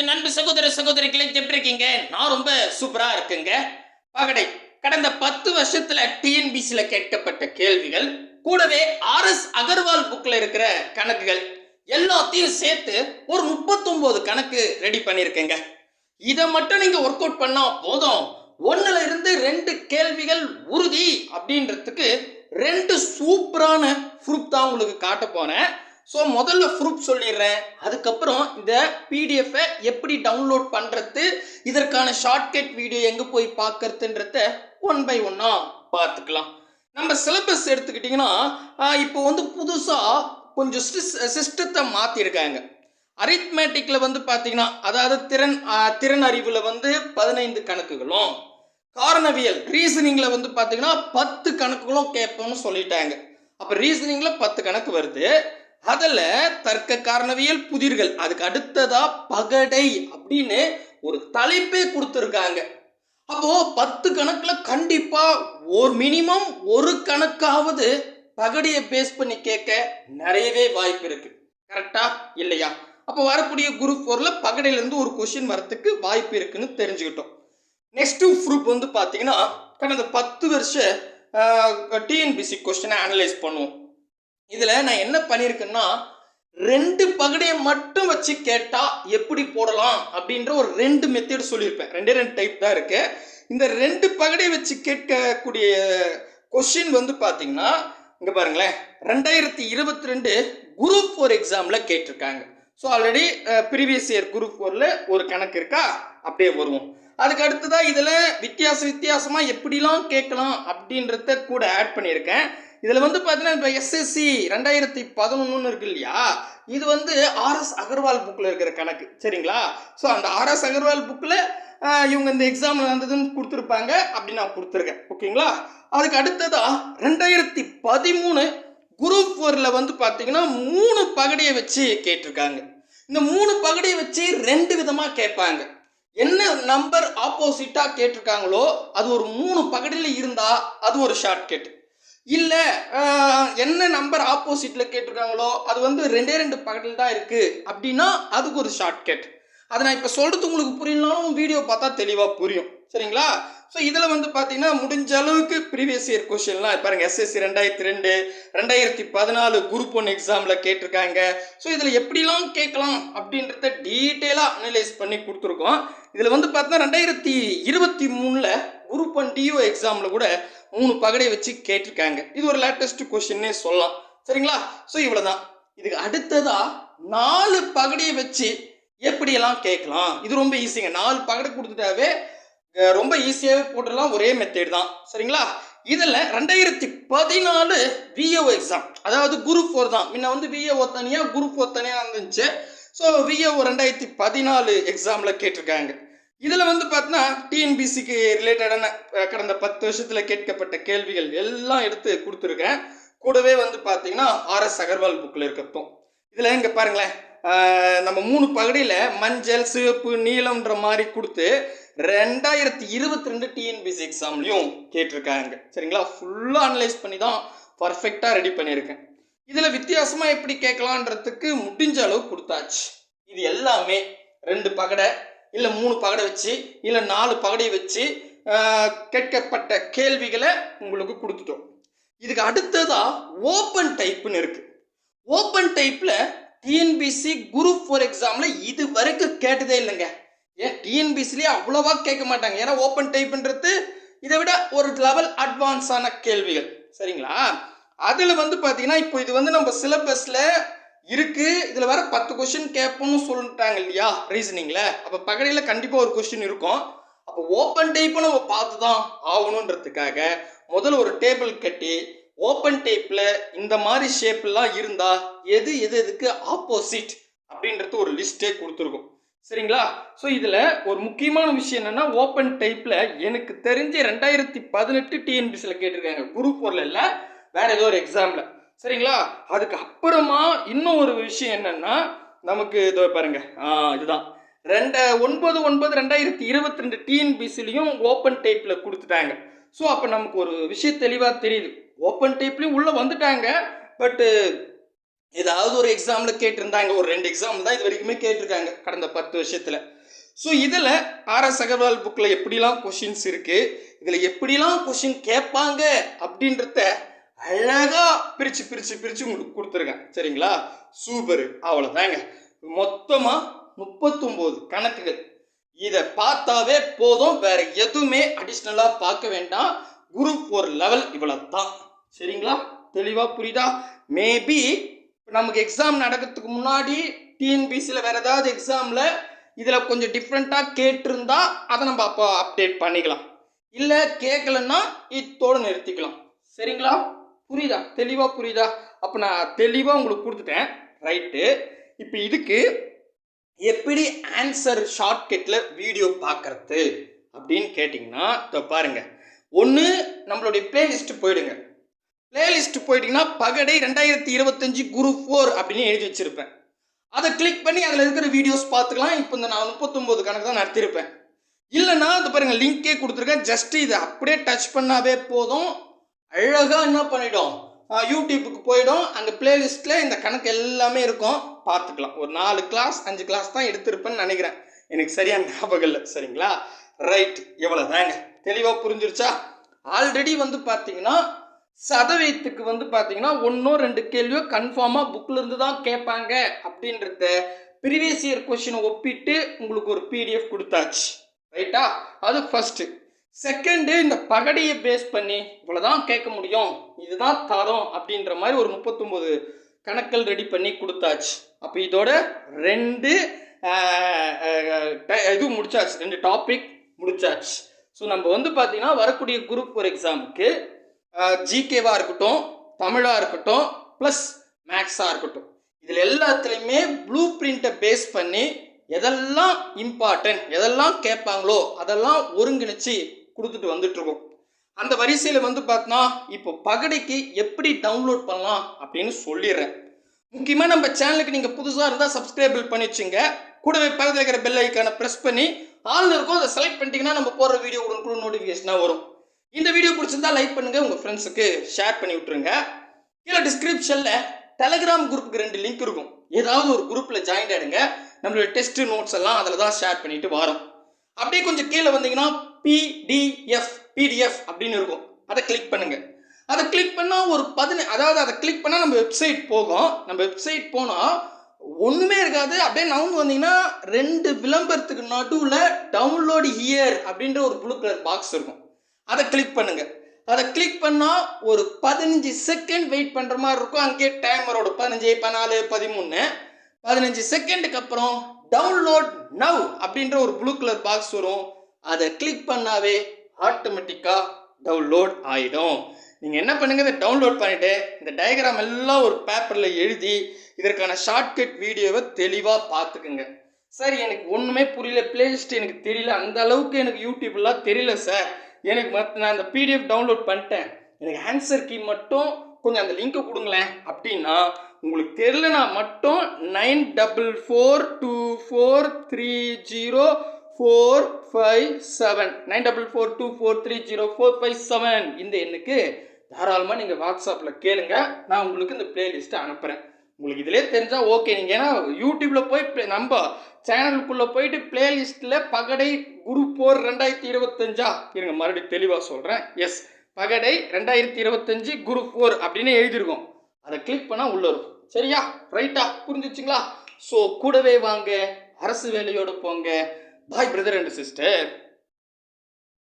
என் அன்பு சகோதர சகோதரிகளை எப்படி இருக்கீங்க நான் ரொம்ப சூப்பரா இருக்குங்க. பகடை கடந்த பத்து வருஷத்துல டிஎன்பிசியில் கேட்கப்பட்ட கேள்விகள் கூடவே ஆர்எஸ் அகர்வால் புக்ல இருக்கிற கணக்குகள் எல்லாத்தையும் சேர்த்து ஒரு 39 கணக்கு ரெடி பண்ணியிருக்கேங்க. இதை மட்டும் நீங்க ஒர்க் அவுட் பண்ணா போதும். ஒண்ணுல இருந்து ரெண்டு கேள்விகள் உறுதி அப்படின்றதுக்கு ரெண்டு சூப்பரான ப்ரூஃப் தான் உங்களுக்கு காட்ட போனேன் ஸோ முதல்ல ப்ரூஃப் சொல்லிடுறேன். அதுக்கப்புறம் இந்த பிடிஎஃப்பை எப்படி டவுன்லோட் பண்ணுறது இதற்கான ஷார்ட்கட் வீடியோ எங்கே போய் பார்க்கறதுன்றத ஒன் பை ஒன்னாக பார்த்துக்கலாம். நம்ம சிலபஸ் எடுத்துக்கிட்டிங்கன்னா இப்போ வந்து புதுசாக கொஞ்சம் சிஸ்டத்தை மாற்றிருக்காங்க அரித்மேட்டிக்கில் வந்து பார்த்தீங்கன்னா அதாவது திறன் திறன் அறிவில் வந்து பதினைந்து கணக்குகளும் காரணவியல் ரீசனிங்கில் வந்து பார்த்தீங்கன்னா பத்து கணக்குகளும் கேட்போம்னு சொல்லிட்டாங்க. அப்போ ரீசனிங்கில் பத்து கணக்கு வருது. அதில் தர்க்க காரணவியல் புதிர்கள் அதுக்கு அடுத்ததா பகடை அப்படின்னு ஒரு தலைப்பே கொடுத்துருக்காங்க. அப்போ பத்து கணக்கில் கண்டிப்பா ஒரு மினிமம் ஒரு கணக்காவது பகடியை பேஸ் பண்ணி கேட்க நிறையவே வாய்ப்பு இருக்கு. கரெக்டா இல்லையா? அப்போ வரக்கூடிய குரூப் ஃபோர்ல பகடையிலேருந்து ஒரு கொஷின் வரத்துக்கு வாய்ப்பு இருக்குன்னு தெரிஞ்சுக்கிட்டோம். நெக்ஸ்ட் குரூப் வந்து பார்த்தீங்கன்னா கடந்த பத்து வருஷ டிஎன்பிசி கொஸ்டினை அனலைஸ் பண்ணுவோம். இதில் நான் என்ன பண்ணியிருக்கேன்னா ரெண்டு பகடையை மட்டும் வச்சு கேட்டால் எப்படி போடலாம் அப்படின்ற ஒரு ரெண்டு மெத்தட் சொல்லியிருப்பேன். ரெண்டே ரெண்டு டைப் தான் இருக்குது இந்த ரெண்டு பகடையை வச்சு கேட்கக்கூடிய கொஸ்டின் வந்து பார்த்தீங்கன்னா இங்கே பாருங்களேன். ரெண்டாயிரத்தி இருபத்தி ரெண்டு குரூப் ஃபோர் எக்ஸாமில் கேட்டிருக்காங்க. So already previous year group ஃபோரில் ஒரு கணக்கு இருக்கா? அப்படியே வருவோம். அதுக்கு அடுத்ததாக இதில் வித்தியாச வித்தியாசமாக எப்படிலாம் கேட்கலாம் அப்படின்றத கூட ஆட் பண்ணியிருக்கேன். இதில் வந்து பார்த்தீங்கன்னா இப்போ எஸ்எஸ்சி ரெண்டாயிரத்தி பதினொன்றுன்னு இருக்கு இல்லையா? இது வந்து ஆர்எஸ் அகர்வால் புக்கில் இருக்கிற கணக்கு. சரிங்களா? ஸோ அந்த ஆர்எஸ் அகர்வால் புக்கில் இவங்க இந்த எக்ஸாம் நடந்ததுன்னு கொடுத்துருப்பாங்க அப்படி நான் கொடுத்துருக்கேன். ஓகேங்களா? அதுக்கு அடுத்ததாக ரெண்டாயிரத்தி பதிமூணு குரூப் ஃபோரில் வந்து பார்த்தீங்கன்னா மூணு பகடியை வச்சு கேட்டிருக்காங்க. இந்த மூணு பகடியை வச்சு ரெண்டு விதமாக கேட்பாங்க. என்ன நம்பர் ஆப்போசிட்டாக கேட்டிருக்காங்களோ அது ஒரு மூணு பகடியில் இருந்தால் அது ஒரு ஷார்ட்கட் இல்லை என்ன நம்பர் ஆப்போசிட்டில் கேட்டிருக்காங்களோ அது வந்து ரெண்டே ரெண்டு பகடில் தான் இருக்குது அப்படின்னா அதுக்கு ஒரு ஷார்ட்கட் அதை நான் இப்போ சொல்கிறது உங்களுக்கு புரியலனாலும் வீடியோ பார்த்தா தெளிவாக புரியும். சரிங்களா? ஸோ இதில் வந்து பார்த்தீங்கன்னா முடிஞ்ச அளவுக்கு ப்ரீவியஸ் இயர் கொஷின்லாம் பாருங்கள் எஸ்எஸ்சி ரெண்டாயிரத்தி ரெண்டு ரெண்டாயிரத்தி பதினாலு குரூப் ஒன் எக்ஸாமில் கேட்டிருக்காங்க. ஸோ இதில் எப்படிலாம் கேட்கலாம் அப்படின்றத டீட்டெயிலாக அனலைஸ் பண்ணி கொடுத்துருக்கோம். இதில் வந்து பார்த்தீங்கன்னா ரெண்டாயிரத்தி இருபத்தி மூணில் குரூப் ஒன் டிஓ எக்ஸாமில் கூட மூணு பகடை வச்சு கேட்டிருக்காங்க. இது ஒரு லேட்டஸ்ட் கொஷின்னே சொல்லலாம். சரிங்களா? ஸோ இவ்வளோதான் இதுக்கு அடுத்ததா நாலு பகடையை வச்சு எப்படியெல்லாம் கேட்கலாம்? இது ரொம்ப ஈஸிங்க நாலு பகடை கொடுத்துட்டாவே ரொம்ப ஈஸியாகவே போட்டுடலாம். ஒரே மெத்தேட் தான். சரிங்களா? இதில் ரெண்டாயிரத்தி பதினாலு விஏஓ எக்ஸாம் அதாவது குரூப் ஃபோர் தான். முன்ன வந்து விஏஓ தனியாக குரூப் ஃபோர் தனியாக இருந்துச்சு. ஸோ விஏஓ ரெண்டாயிரத்தி பதினாலு எக்ஸாமில் கேட்டிருக்காங்க. இதில் வந்து பார்த்தீங்கன்னா டிஎன்பிசிக்கு ரிலேட்டடான கடந்த பத்து வருஷத்தில் கேட்கப்பட்ட கேள்விகள் எல்லாம் எடுத்து கொடுத்துருக்கேன். கூடவே வந்து பார்த்தீங்கன்னா ஆர்எஸ் அகர்வால் புக்கில் இருக்கட்டும். இதில் இங்கே பாருங்களேன். நம்ம மூணு பகுதியில் மஞ்சள் சிவப்பு நீளம்ன்ற மாதிரி கொடுத்து ரெண்டாயிரத்தி இருபத்தி ரெண்டு டிஎன்பிசி எக்ஸாம்லையும் கேட்டிருக்காங்க. சரிங்களா? ஃபுல்லாக அனலைஸ் பண்ணி தான் பர்ஃபெக்டாக ரெடி பண்ணியிருக்கேன். இதில் வித்தியாசமாக எப்படி கேட்கலான்றதுக்கு முடிஞ்ச அளவு கொடுத்தாச்சு. இது எல்லாமே ரெண்டு பகடை இல்லை மூணு பகடை வச்சு இல்லை நாலு பகடை வச்சு கேட்கப்பட்ட கேள்விகளை உங்களுக்கு கொடுத்துட்டோம். இதுக்கு அடுத்ததா ஓப்பன் டைப்னு இருக்கு. ஓப்பன் டைப்ல டிஎன்பிசி குரூப் ஃபோர் எக்ஸாம்ல இது வரைக்கும் கேட்டதே இல்லைங்க. ஏன்? டிஎன்பிசிலேயே அவ்வளோவா கேட்க மாட்டாங்க. ஏன்னா ஓப்பன் டைப்ன்றது இதை விட ஒரு லெவல் அட்வான்ஸான கேள்விகள். சரிங்களா? அதில் வந்து பார்த்தீங்கன்னா இப்போ இது வந்து நம்ம சிலபஸில் இருக்கு. இதில் வர பத்து கொஸ்டின் கேட்போம்னு சொல்லிட்டாங்க இல்லையா? ரீசனிங்கில் அப்போ பகடையில் கண்டிப்பாக ஒரு கொஸ்டின் இருக்கும். அப்போ ஓப்பன் டைப்பை நம்ம பார்த்து தான் ஆகணுன்றதுக்காக முதல்ல ஒரு டேபிள் கட்டி ஓப்பன் டைப்பில் இந்த மாதிரி ஷேப்லாம் இருந்தால் எது எது எதுக்கு ஆப்போசிட் அப்படின்றது ஒரு லிஸ்ட்டே கொடுத்துருக்கும். சரிங்களா? ஸோ இதில் ஒரு முக்கியமான விஷயம் என்னென்னா ஓப்பன் டைப்பில் எனக்கு தெரிஞ்சு ரெண்டாயிரத்தி பதினெட்டு டிஎன்பிசியில் கேட்டிருக்காங்க. குரூப் ஃபோரில் இல்லை வேறு ஏதோ ஒரு எக்ஸாமில் சரிங்களா? அதுக்கு அப்புறமா இன்னும் ஒரு விஷயம் என்னன்னா நமக்கு இதோ பாருங்க. இதுதான். ரெண்ட ஒன்பது ஒன்பது ரெண்டாயிரத்தி இருபத்தி ரெண்டு டிஎன்பிசிலையும் ஓப்பன் டைப்பில் கொடுத்துட்டாங்க. ஸோ அப்போ நமக்கு ஒரு விஷயம் தெளிவாக தெரியுது. ஓப்பன் டைப்லையும் உள்ளே வந்துட்டாங்க. பட்டு ஏதாவது ஒரு எக்ஸாமில் கேட்டிருந்தாங்க. ஒரு ரெண்டு எக்ஸாம் தான் இது வரைக்குமே கேட்டிருக்காங்க கடந்த பத்து வருஷத்தில். ஸோ இதில் ஆர்எஸ் அகர்வால் புக்கில் எப்படிலாம் கொஷின்ஸ் இருக்குது இதில் எப்படிலாம் கொஷின் கேட்பாங்க அப்படின்றத அழகாக பிரித்து பிரித்து பிரித்து உங்களுக்கு கொடுத்துருக்கேன். சரிங்களா? சூப்பர். அவ்வளோதாங்க மொத்தமாக முப்பத்தொம்போது கணக்குகள். இதை பார்த்தாவே போதும். வேற எதுவுமே அடிஷ்னலாக பார்க்க வேண்டாம். குரூப் ஒரு லெவல் இவ்வளோ தான் சரிங்களா? தெளிவாக புரியுதா? மேபி நமக்கு எக்ஸாம் நடக்கிறதுக்கு முன்னாடி டிஎன்பிசியில் வேறு ஏதாவது எக்ஸாமில் இதில் கொஞ்சம் டிஃப்ரெண்ட்டாக கேட்டிருந்தா அதை நம்ம அப்போ அப்டேட் பண்ணிக்கலாம். இல்லை கேட்கலன்னா இத்தோடு நிறுத்திக்கலாம். சரிங்களா? புரியுதா? தெளிவாக புரியுதா? அப்போ நான் தெளிவாக உங்களுக்கு கொடுத்துட்டேன். ரைட்டு. இப்போ இதுக்கு எப்படி ஆன்சர் ஷார்ட்கட்டில் வீடியோ பார்க்கறது அப்படின்னு கேட்டிங்கன்னா இப்போ பாருங்கள் ஒன்று நம்மளுடைய பிளேலிஸ்ட்டு போயிடுங்க. பிளேலிஸ்ட் போயிட்டிங்கன்னா பகடை ரெண்டாயிரத்தி இருபத்தஞ்சு குரு ஃபோர் அப்படின்னு எழுதி வச்சுருப்பேன். அதை கிளிக் பண்ணி அதில் இருக்கிற வீடியோஸ் பார்த்துக்கலாம். இப்போ இந்த நான் முப்பத்தொம்போது கணக்கு தான் நடத்திருப்பேன் இல்லைன்னா அது பாருங்கள் லிங்கே கொடுத்துருக்கேன். ஜஸ்ட் இதை அப்படியே டச் பண்ணாவே போதும். அழகாக என்ன பண்ணிடும்? யூடியூப்புக்கு போயிடும். அந்த பிளேலிஸ்ட்டில் இந்த கணக்கு எல்லாமே இருக்கும். பார்த்துக்கலாம். ஒரு நாலு கிளாஸ் அஞ்சு கிளாஸ் தான் எடுத்திருப்பேன்னு நினைக்கிறேன். எனக்கு சரியான ஞாபகம் இல்லை. சரிங்களா? ரைட் எவ்வளோ தாங்க தெளிவாக புரிஞ்சிருச்சா? ஆல்ரெடி வந்து பார்த்தீங்கன்னா சதவீதத்துக்கு வந்து பார்த்தீங்கன்னா ஒன்றோ ரெண்டு கேள்வியோ கன்ஃபார்மாக புக்கிலேருந்து தான் கேட்பாங்க அப்படின்றத ப்ரீவியஸ் இயர் கொஷினை ஒப்பிட்டு உங்களுக்கு ஒரு பிடிஎஃப் கொடுத்தாச்சு. ரைட்டா அது ஃபர்ஸ்ட்டு செகண்டு இந்த பகடையை பேஸ் பண்ணி இவ்வளோதான் கேட்க முடியும். இதுதான் தரம் அப்படின்ற மாதிரி ஒரு முப்பத்தொம்போது கணக்கள் ரெடி பண்ணி கொடுத்தாச்சு. அப்போ இதோட ரெண்டு ட- இது முடிச்சாச்சு. ரெண்டு டாபிக் முடிச்சாச்சு. ஸோ நம்ம வந்து பார்த்தீங்கன்னா வரக்கூடிய குரூப் ஒரு எக்ஸாமுக்கு ஜிகேவாக இருக்கட்டும் தமிழாக இருக்கட்டும் ப்ளஸ் மேக்ஸாக இருக்கட்டும். இதில் எல்லாத்துலேயுமே ப்ளூ பிரிண்ட்டை பேஸ் பண்ணி எதெல்லாம் இம்பார்ட்டன்ட் எதெல்லாம் கேட்பாங்களோ அதெல்லாம் ஒருங்கிணைச்சு கொடுத்துட்டு வந்துட்டுருக்கோம். அந்த வரிசையில் வந்து பார்த்தோன்னா இப்போ பகடைக்கு எப்படி டவுன்லோட் பண்ணலாம் அப்படின்னு சொல்லிடுறேன். முக்கியமாக நம்ம சேனலுக்கு நீங்கள் புதுசாக இருந்தால் சப்ஸ்கிரைபிள் பண்ணி வச்சுங்க. கூடவே பக்கத்தில் இருக்கிற பெல் ஐக்கானை ப்ரெஸ் பண்ணி ஆள் இருக்கும் அதை செலக்ட் பண்ணிட்டீங்கன்னா நம்ம போடுற வீடியோ உடனுக்குள்ள நோட்டிஃபிகேஷனாக வரும். இந்த வீடியோ பிடிச்சிருந்தா லைக் பண்ணுங்கள் உங்கள் ஃப்ரெண்ட்ஸுக்கு ஷேர் பண்ணி விட்ருங்க கீழே டிஸ்கிரிப்ஷனில் டெலகிராம் குரூப்புக்கு ரெண்டு லிங்க் இருக்கும். ஏதாவது ஒரு குரூப்பில் ஜாயின் ஆகிடுங்க நம்மளோட டெஸ்ட் நோட்ஸ் எல்லாம் அதில் தான் ஷேர் பண்ணிட்டு வரோம். அப்படியே கொஞ்சம் கீழே வந்தீங்கன்னா பிடிஎஃப் பிடிஎஃப் அப்படின்னு இருக்கும். அதை கிளிக் பண்ணுங்க. அதை கிளிக் பண்ணால் ஒரு பதின அதாவது அதை கிளிக் பண்ணால் நம்ம வெப்சைட் போகும். நம்ம வெப்சைட் போனால் ஒன்றுமே இருக்காது. அப்படியே நவுந்து வந்தீங்கன்னா ரெண்டு விளம்பரத்துக்கு நடுவில் டவுன்லோடு ஹியர் அப்படின்ற ஒரு ப்ளூ கலர் பாக்ஸ் இருக்கும். அதை கிளிக் பண்ணுங்க. அதை கிளிக் பண்ணால் ஒரு பதினஞ்சு செகண்ட் வெயிட் பண்ணுற மாதிரி இருக்கும். அங்கேயே டைமரோட பதினஞ்சு பதினாலு பதிமூணு. பதினஞ்சு செகண்டுக்கு அப்புறம் டவுன்லோட் நவ் அப்படின்ற ஒரு ப்ளூ கலர் பாக்ஸ் வரும். அதை கிளிக் பண்ணாவே ஆட்டோமேட்டிக்காக டவுன்லோட் ஆகிடும் நீங்கள் என்ன பண்ணுங்க இதை டவுன்லோட் பண்ணிவிட்டு இந்த டயக்ராம் எல்லாம் ஒரு பேப்பரில் எழுதி இதற்கான ஷார்ட்கட் வீடியோவை தெளிவாக பார்த்துக்குங்க. சார் எனக்கு ஒன்றுமே புரியல. பிளேலிஸ்ட் எனக்கு தெரியல. அந்த அளவுக்கு எனக்கு யூடியூப்லாம் தெரியல சார். எனக்கு மத் நான் அந்த பிடிஎஃப் டவுன்லோட் பண்ணிட்டேன். எனக்கு ஆன்சர் கீ மட்டும் கொஞ்சம் அந்த லிங்கை கொடுங்களேன். அப்படின்னா உங்களுக்கு தெரிலனா மட்டும் nine double four two four three zero four five seven nine double four two four three zero four five seven இந்த எண்ணுக்கு தாராளமாக நீங்கள் வாட்ஸ்அப்பில் கேளுங்க. நான் உங்களுக்கு இந்த பிளேலிஸ்ட்டை அனுப்புகிறேன் உங்களுக்கு இதிலே தெரிஞ்சால் ஓகே நீங்கள் ஏன்னா யூடியூப்பில் போய் நம்ம சேனலுக்குள்ளே போயிட்டு பிளேலிஸ்ட்டில் பகடை குரு போர் ரெண்டாயிரத்தி இருபத்தஞ்சா? இருங்க மறுபடியும் தெளிவாக சொல்கிறேன் எஸ் பகடை ரெண்டாயிரத்தி இருபத்தஞ்சு குரு ஃபோர் அப்படின்னு எழுதியிருக்கோம் அதை கிளிக் பண்ணால் உள்ள வரும் சரியா? ரைட்டா புரிஞ்சிச்சிங்களா? ஸோ கூடவே வாங்க. அரசு வேலையோடு போங்க. பாய் பிரதர் அண்ட் சிஸ்டர்